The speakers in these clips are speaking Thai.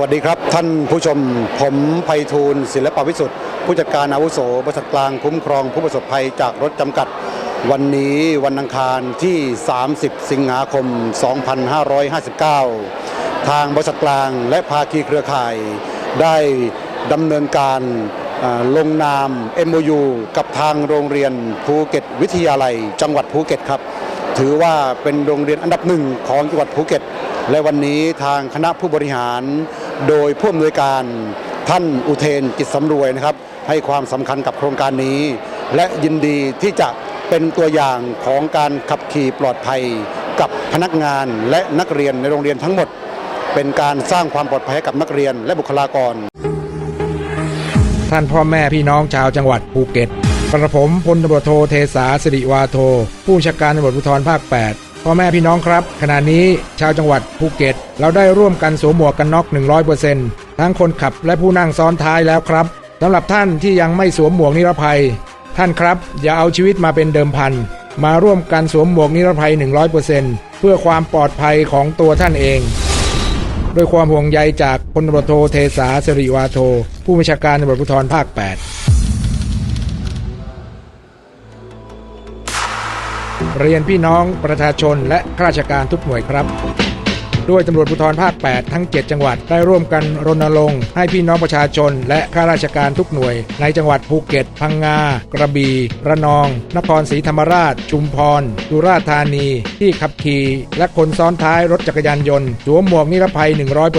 วัสดีครับ ท่านผู้ชมผมไพฑูรย์ศิลปวิสุทธิ์ผู้จัดการอาวุโสบริษัทกลางคุ้มครองผู้ประสบภัยจากรถจำกัด วันนี้วันอังคารที่ 30 สิงหาคม 2559 ทางบริษัทกลางและภาคีเครือข่าย ได้ดำเนินการลงนาม MOU กับทางโรงเรียนภูเก็ตวิทยาลัย จังหวัดภูเก็ตครับ ถือว่าเป็นโรงเรียนอันดับหนึ่งของจังหวัดภูเก็ตและวันนี้ทางคณะผู้บริหาร โดยผู้อำนวยการท่านอุเทนจิตสำรวยนะครับ ให้ความสำคัญกับโครงการนี้ และยินดีที่จะเป็นตัวอย่างของการขับขี่ปลอดภัย กับพนักงานและนักเรียนในโรงเรียนทั้งหมด เป็นการสร้างความปลอดภัยให้กับนักเรียนและบุคลากร ท่านพ่อแม่พี่น้องชาวจังหวัดภูเก็ตกระผมพลตำรวจโทเทสาสิริวาโท ผู้บัญชาการตำรวจภูธรภาค 8 พ่อแม่พี่น้องครับ ขณะนี้ชาวจังหวัดภูเก็ต เราได้ร่วมกันสวมหมวกกันน็อก 100%ทั้งคนขับและผู้นั่งซ้อนท้ายแล้วครับสำหรับท่านที่ยังไม่สวมหมวกนิรภัย ท่านครับ อย่าเอาชีวิตมาเป็นเดิมพัน มาร่วมกันสวมหมวกนิรภัย 100%เพื่อความปลอดภัยของตัวท่านเองด้วยความห่วงใยจากพลตำรวจโทเทสาสิริวาโท ผู้บัญชาการตำรวจภูธรภาค 8 เรียนพี่น้องประชาชนและข้าราชการทุกหน่วยครับ ด้วยตำรวจภูธรภาค 8 ทั้ง 7 จังหวัดได้ร่วมกันรณรงค์ให้พี่น้องประชาชน และข้าราชการทุกหน่วย ในจังหวัดภูเก็ต พังงา กระบี่ระนอง นครศรีธรรมราช ชุมพรสุราษฎร์ธานี ที่ขับขี่และคนซ้อนท้ายรถจักรยานยนต์สวมหมวกนิรภัย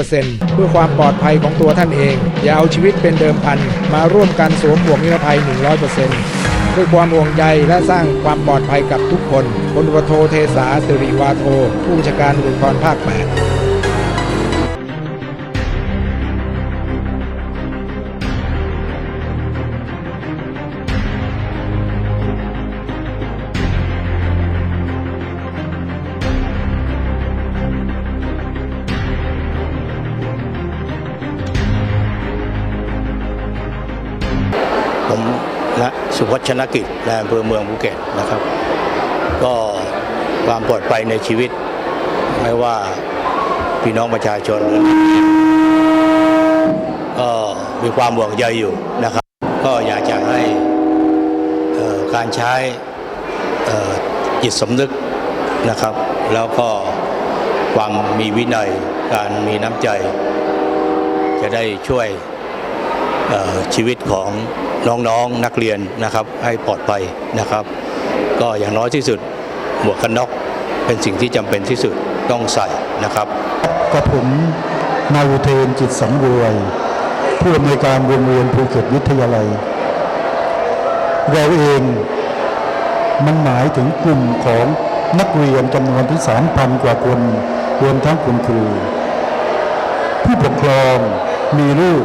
100%เพื่อความปลอดภัยของตัวท่านเอง อย่าเอาชีวิตเป็นเดิมพันมาร่วมกันสวมหมวกนิรภัย 100% ด้วยความห่วงใยและสร้างความปลอดภัยกับทุกคนพลวจโทเทสาสิริวาโท ผู้บัญชาการตำรวจภูธรภาค 8ผม นะสุพัชนกิจในอำเภอเมืองภูเก็ตนะครับ ก็ความปลอดภัยในชีวิต ไม่ว่าพี่น้องประชาชนก็มีความห่วงใยอยู่นะครับ ก็อยากจะให้การใช้จิตสำนึกนะครับ แล้วก็ความมีวินัยการมีน้ำใจ จะได้ช่วย ชีวิตของน้องๆนักเรียนนะครับ ให้ปลอดภัยนะครับ ก็อย่างน้อยที่สุดหมวกกันน็อกเป็นสิ่งที่จำเป็นที่สุดต้องใส่นะครับกับผมนายอุเทนจิตสังรวยผู้อำนวยการโรงเรียนภูเก็ตวิทยาลัย เราเองมันหมายถึงกลุ่มของนักเรียนจำนวนที่สามพันกว่าคนรวมทั้งคุณครู ผู้ปกครองมีลูก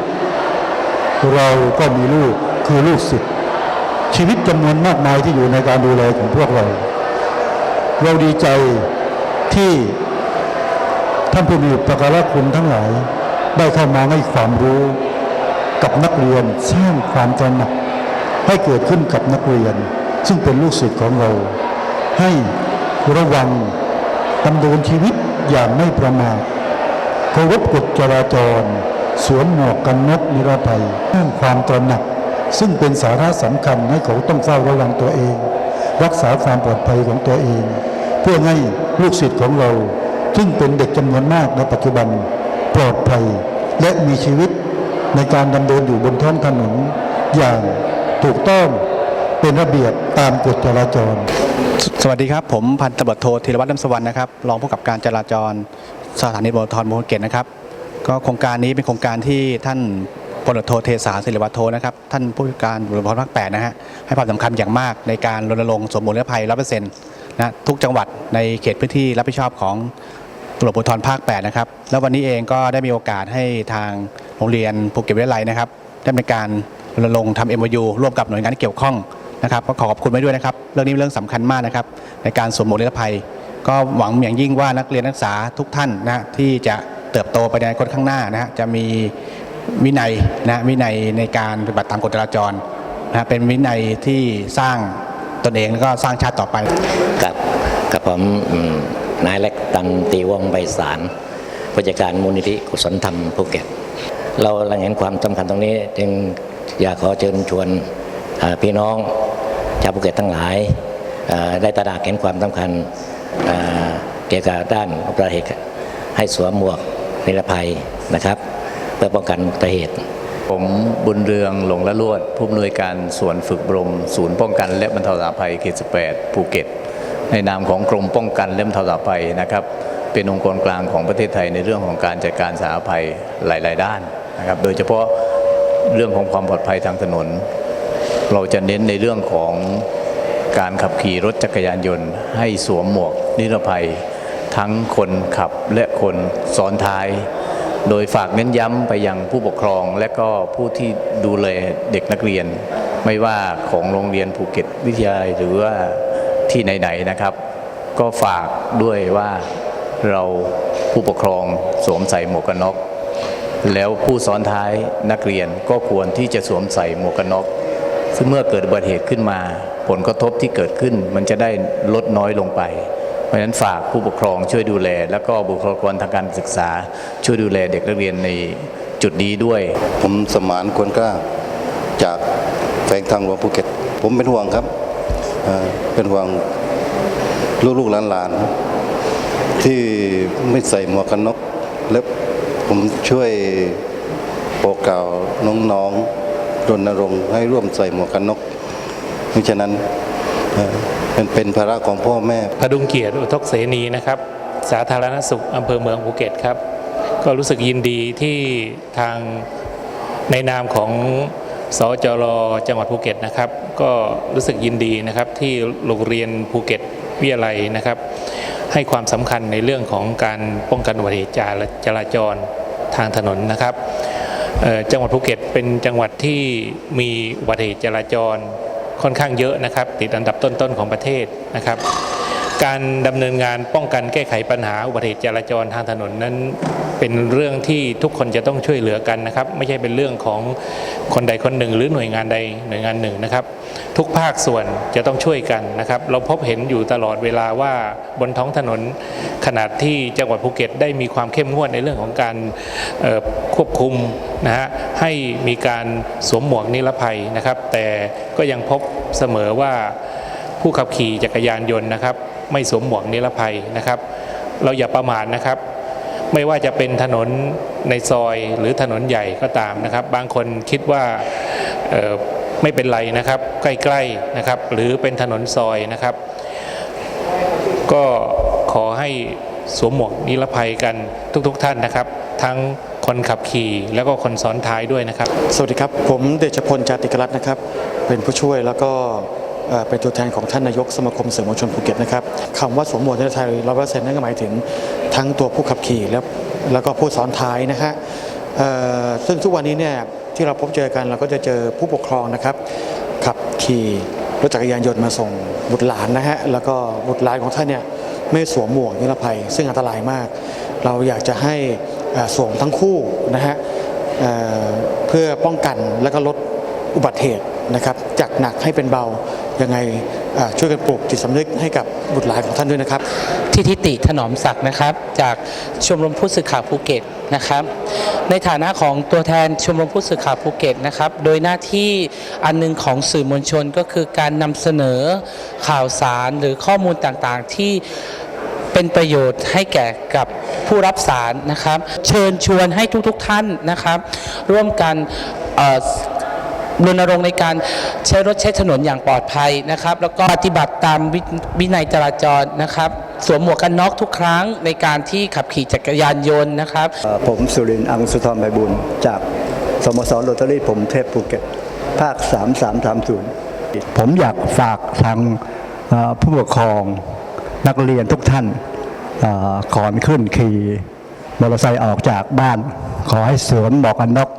เราก็มีลูกคือลูกศิษย์ชีวิตจำนวนมากมายที่อยู่ในการดูแลของพวกเรา เราดีใจที่ท่านผู้มีอุปการะคุณทั้งหลาย ได้เข้ามาให้ความรู้กับนักเรียนสร้างความตระหนักให้เกิดขึ้นกับนักเรียน ซึ่งเป็นลูกศิษย์ของเรา ให้ระวังดำเนินชีวิตอย่างไม่ประมาทเคารพกฎจราจร สวมหมวกกันน็อกนิรภัยสร้างความตระหนัก ซึ่งเป็นสาระสำคัญให้เขาต้องเฝ้าระวังตัวเอง รักษาความปลอดภัยของตัวเอง เพื่อให้ลูกศิษย์ของเรา ซึ่งเป็นเด็กจำนวนมากในปัจจุบันปลอดภัย และมีชีวิตในการดำเนินอยู่บนท้องถนน อย่างถูกต้องเป็นระเบียบตามกฎจราจร สวัสดีครับ ผมพันตำรวจโทธีรวัตรน้ำสวรรค์นะครับรองผู้กับการจราจรสถานีตำรวจภูธรมูลเกตนะครับ ก็โครงการนี้เป็นโครงการที่ท่านพลตรวจโทเทสาศิริวัตโทนะครับท่านผู้การตำรวจภูธรภาค8นะฮะให้ความสำคัญอย่างมากในการรณรงค์สมบูรณ์นิรภัย100%นต์นะทุกจังหวัดในเขตพื้นที่รับผิดชอบของตำรวจภูธรภาค8นะครับแล้ววันนี้เองก็ได้มีโอกาสให้ทางโรงเรียนภูเก็ตวิทยาลัยนะครับได้มีการรณรงค์ทำ MOU ร่วมกับหน่วยงานที่เกี่ยวข้องนะครับก็ขอขอบคุณไว้ด้วยนะครับ เรื่องนี้เป็นเรื่องสำคัญมากนะครับ ในการสวมหมวกนิรภัย ก็หวังอย่างยิ่งว่านักเรียนนักศึกษาทุกท่านนะที่จะ เติบโตไปในอนาคตข้างหน้านะฮะจะมีวินัยนะวินัยในการปฏิบัติตามกฎจราจรนะฮะเป็นวินัยที่สร้างตนเองแล้วก็สร้างชาติต่อไปกับกับผมนายเล็กตันตีวงใบสารผู้จัดการมูลนิธิกุศลธรรมภูเก็ต เราหลังเห็นความสำคัญตรงนี้ จึงอยากขอเชิญชวนพี่น้องชาวภูเก็ตทั้งหลาย ได้ตระหนักเห็นความสำคัญเกี่ยวกับด้านอุบัติเหตุให้สวมหมวก นิรภัยนะครับเพื่อป้องกันอุบัติเหตุ ผมบุญเรืองหลงละลวด ผู้อำนวยการส่วนฝึกอบรม ศูนย์ป้องกันและบรรเทาสาภัยเขต 18 ภูเก็ต ในนามของกรมป้องกันและบรรเทาสาภัยนะครับ เป็นองค์กรกลางของประเทศไทยในเรื่องของการจัดการสาธารณภัยหลาย ๆ ด้านนะครับ โดยเฉพาะเรื่องของความปลอดภัยทางถนน เราจะเน้นในเรื่องของการขับขี่รถจักรยานยนต์ ให้สวมหมวกนิรภัย ทั้งคนขับและคนซ้อนท้าย โดยฝากเน้นย้ำไปยังผู้ปกครองและก็ผู้ที่ดูแลเด็กนักเรียน ไม่ว่าของโรงเรียนภูเก็ตวิทยาลัยหรือว่าที่ไหนๆนะครับ ก็ฝากด้วยว่าเราผู้ปกครองสวมใส่หมวกกันน็อกแล้วผู้ซ้อนท้ายนักเรียนก็ควรที่จะสวมใส่หมวกกันน็อกซึ่งเมื่อเกิดอุบัติเหตุขึ้นมา ผลกระทบที่เกิดขึ้นมันจะได้ลดน้อยลงไป เพราะฉะนั้นฝากผู้ปกครองช่วยดูแล แล้วก็บุคลากรทางการศึกษา ช่วยดูแลเด็กนักเรียนในจุดนี้ด้วย ผมสมานควรกล้าจากแฝงทางหลวงภูเก็ต ผมเป็นห่วงครับเป็นห่วงลูกๆหลานๆที่ไม่ใส่หมวกกันน็อกแล้วผมช่วยบอกกล่าวน้องๆรณรงค์ให้ร่วมใส่หมวกกันน็อกมิฉะนั้น เอ่อเป็นเป็นภาระของพ่อแม่ พดุงเกียรติอุทกเสนีนะครับ สาธารณสุขอำเภอเมืองภูเก็ตครับ ก็รู้สึกยินดีที่ทางในนามของสจรจังหวัดภูเก็ตนะครับ ก็รู้สึกยินดีนะครับที่โรงเรียนภูเก็ตวิทยาลัยนะครับ ให้ความสำคัญในเรื่องของการป้องกันอุบัติเหตุจราจรทางถนนนะครับจังหวัดภูเก็ตเป็นจังหวัดที่มีอุบัติเหตุจราจร ค่อนข้างเยอะนะครับ ติดอันดับต้นๆของประเทศนะครับ การดำเนินงานป้องกันแก้ไขปัญหาอุบัติเหตุจราจรทางถนนนั้น เป็นเรื่องที่ทุกคนจะต้องช่วยเหลือกันนะครับ ไม่ใช่เป็นเรื่องของคนใดคนหนึ่ง หรือหน่วยงานใดหน่วยงานหนึ่งนะครับ ทุกภาคส่วนจะต้องช่วยกันนะครับ เราพบเห็นอยู่ตลอดเวลาว่าบนท้องถนน ขนาดที่จังหวัดภูเก็ตได้มีความเข้มงวดในเรื่องของการควบคุมนะฮะให้มีการสวมหมวกนิรภัยนะครับ แต่ก็ยังพบเสมอว่าผู้ขับขี่จักรยานยนต์นะครับ ไม่สวมหมวกนิรภัยนะครับ เราอย่าประมาทนะครับ ไม่ว่าจะเป็นถนนในซอยหรือถนนใหญ่ก็ตามนะครับ บางคนคิดว่าไม่เป็นไรนะครับ ใกล้ๆนะครับ หรือเป็นถนนซอยนะครับ ก็ขอให้สวมหมวกนิรภัยกันทุกๆท่านนะครับ ทั้งคนขับขี่แล้วก็คนซ้อนท้ายด้วยนะครับ สวัสดีครับ ผมเดชพลจาติกรัตน์นะครับ เป็นผู้ช่วยแล้วก็ เป็นตัวแทนของท่านนายกสมาคมสื่อมวลชนภูเก็ตนะครับคำว่าสวมหมวกนิรภัยร้อยเปอร์เซ็นต์นั่นก็หมายถึงทั้งตัวผู้ขับขี่แล้วแล้วก็ผู้ซ้อนท้ายนะฮะซึ่งทุกวันนี้เนี่ยที่เราพบเจอกันเราก็จะเจอผู้ปกครองนะครับขับขี่รถจักรยานยนต์มาส่งบุตรหลานนะฮะแล้วก็บุตรหลานของท่านเนี่ยไม่สวมหมวกนิรภัย ซึ่งอันตรายมาก เราอยากจะให้สวมทั้งคู่นะฮะเอ่อเพื่อป้องกันและก็ลดอุบัติเหตุนะครับจากหนักให้เป็นเบา ยังไงช่วยกันปลูกจิตสำนึกให้กับบุตรหลานของท่านด้วยนะครับ ที่ทิติถนอมศักดิ์นะครับ จากชมรมผู้สื่อข่าวภูเก็ตนะครับ ในฐานะของตัวแทนชมรมผู้สื่อข่าวภูเก็ตนะครับ โดยหน้าที่อันหนึงของสื่อมวลชนก็คือการนำเสนอข่าวสารหรือข้อมูลต่างๆ ที่เป็นประโยชน์ให้แก่กับผู้รับสารนะครับ เชิญชวนให้ทุกๆท่านนะครับ ร่วมกันเรณรงค์ในการใช้รถใช้ถนนอย่างปลอดภัยนะครับ แล้วก็ปฏิบัติตามวินัยจราจรนะครับ สวมหมวกกันน็อกทุกครั้งในการที่ขับขี่จักรยานยนต์นะครับ ผมสุรินทร์อังสุธรไพบูลจากสโมสรโรตารี่ผมเทพภูเก็ตภาค 3330 ผมอยากฝากทางผู้ปกครองนักเรียนทุกท่านก่อนขึ้นขี่มอเตอร์ไซค์ออกจากบ้าน ขอให้สวมหมวกกันน็อก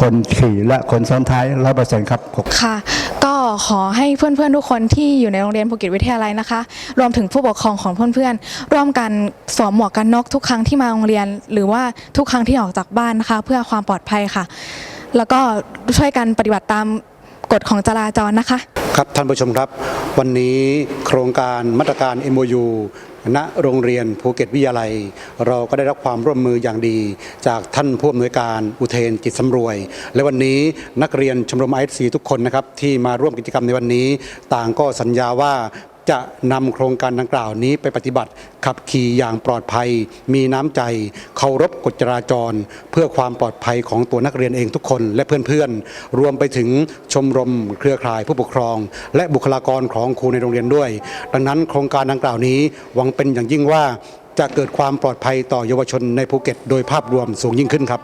คนขี่และคนซ้อนท้ายร้อยเปอร์เซ็นต์ครับ ค่ะ ก็ขอให้เพื่อนๆทุกคนที่อยู่ในโรงเรียนภูเก็ตวิทยาลัยนะคะ รวมถึงผู้ปกครองของเพื่อนๆร่วมกันสวมหมวกกันน็อกทุกครั้งที่มาโรงเรียน หรือว่าทุกครั้งที่ออกจากบ้านนะคะ เพื่อความปลอดภัยค่ะ แล้วก็ช่วยกันปฏิบัติตามกฎของจราจรนะคะ ครับท่านผู้ชมครับ วันนี้โครงการมาตรการ MOU ณโรงเรียนภูเก็ตวิทยาลัย เราก็ได้รับความร่วมมืออย่างดี จากท่านผู้อำนวยการอุเทนจิตสำรวย และวันนี้นักเรียนชมรมไอซีทุกคนนะครับที่มาร่วมกิจกรรมในวันนี้ ต่างก็สัญญาว่า จะนำโครงการดังกล่าวนี้ไปปฏิบัติ ขับขี่อย่างปลอดภัย มีน้ำใจ เคารพกฎจราจร เพื่อความปลอดภัยของตัวนักเรียนเองทุกคนและเพื่อนๆ รวมไปถึงชมรมเครือข่ายผู้ปกครอง และบุคลากรของครูในโรงเรียนด้วย ดังนั้นโครงการดังกล่าวนี้หวังเป็นอย่างยิ่งว่าจะเกิดความปลอดภัยต่อเยาวชนในภูเก็ต โดยภาพรวมสูงยิ่งขึ้นครับ